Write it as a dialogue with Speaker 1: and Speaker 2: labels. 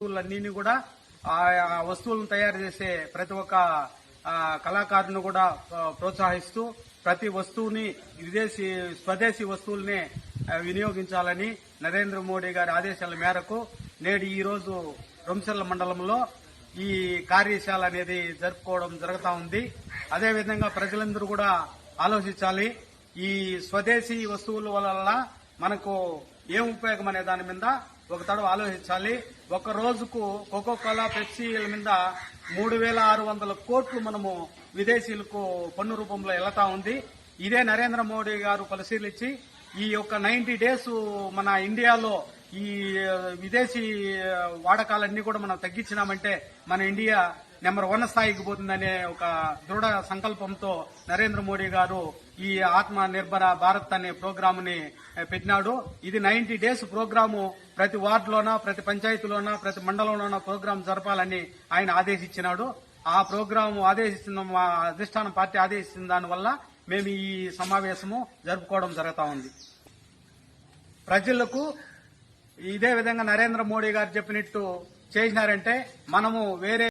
Speaker 1: వస్తువులన్నీ కూడా ఆ వస్తువులను తయారు చేసే ప్రతి ఒక్క కళాకారుని కూడా ప్రోత్సహిస్తూ ప్రతి వస్తువుని విదేశీ స్వదేశీ వస్తువుల్ని వినియోగించాలని నరేంద్ర మోడీ గారి ఆదేశాల మేరకు నేడు ఈ రోజు రొంసెల్ల మండలంలో ఈ కార్యశాల అనేది జరుపుకోవడం జరుగుతూ ఉంది. అదేవిధంగా ప్రజలందరూ కూడా ఆలోచించాలి. ఈ స్వదేశీ వస్తువుల వల్ల మనకు ఏం ఉపయోగం అనే దాని మీద ఒక తడవ ఆలోచించాలి. ఒక రోజుకు కోకో కోలా పెప్సీల మీద మూడు వేల ఆరు వందల కోట్లు మనము విదేశీయులకు పన్ను రూపంలో వెళ్తా ఉంది. ఇదే నరేంద్ర మోడీ గారు పరిశీలించి ఈ యొక్క నైన్టీ డేస్ మన ఇండియాలో ఈ విదేశీ వాడకాలన్నీ కూడా మనం తగ్గించినామంటే మన ఇండియా నెంబర్ వన్ స్థాయికి పోతుందనే ఒక దృఢ సంకల్పంతో నరేంద్ర మోడీ గారు ఈ ఆత్మ నిర్భర భారత్ అనే ప్రోగ్రామ్ని పెట్టినాడు. ఇది నైన్టీ డేస్ ప్రోగ్రాము. ప్రతి వార్డులోన ప్రతి పంచాయతీలోన ప్రతి మండలంలోన ప్రోగ్రాం జరపాలని ఆయన ఆదేశించినాడు. ఆ ప్రోగ్రాం ఆదేశిస్తున్న మా అధిష్టానం పార్టీ ఆదేశించిన దానివల్ల మేము ఈ సమావేశము జరుపుకోవడం జరుగుతా ఉంది. ప్రజలకు ఇదే విధంగా నరేంద్ర మోడీ గారు చెప్పినట్టు చేసినారంటే మనము వేరే